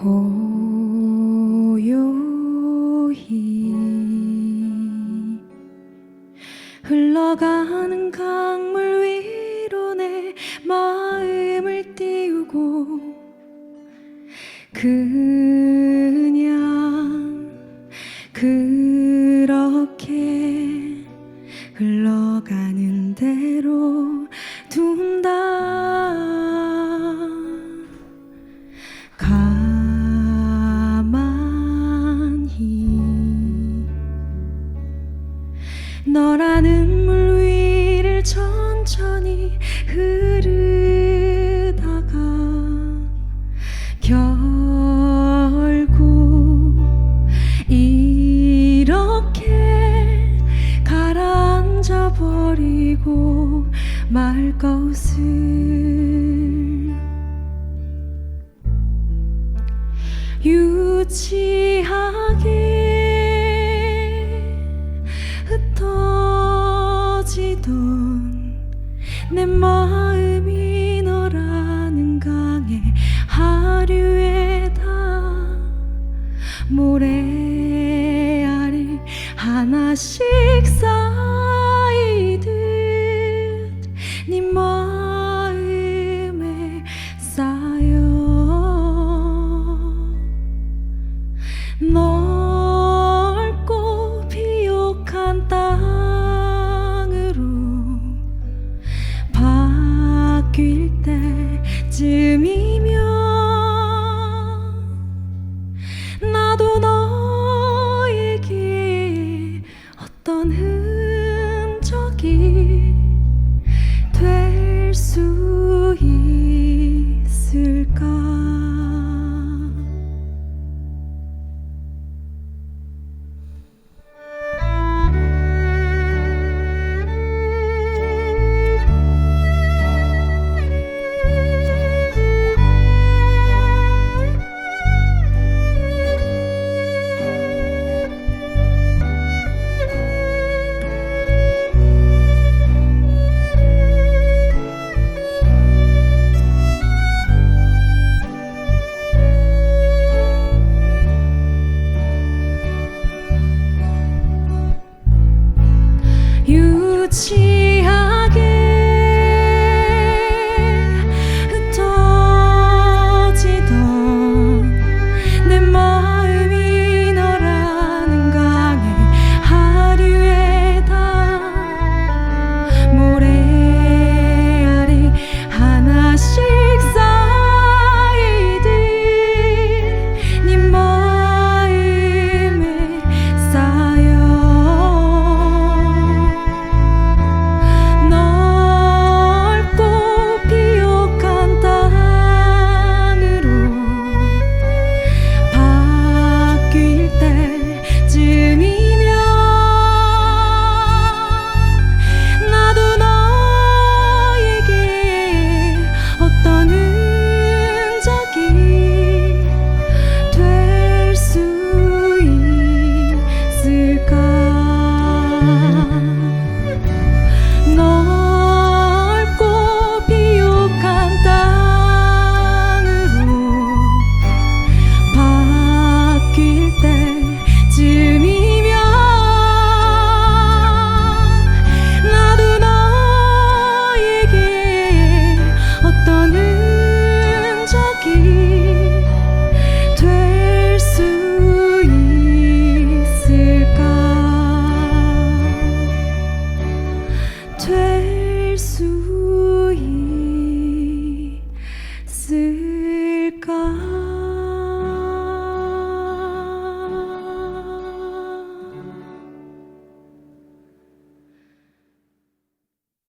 고요히 흘러가는 강물 위로 내 마음을 띄우고 그 너라는 물 위를 천천히 흐르다가 결국 이렇게 가라앉아 버리고 말 것을 유치하 zigzag.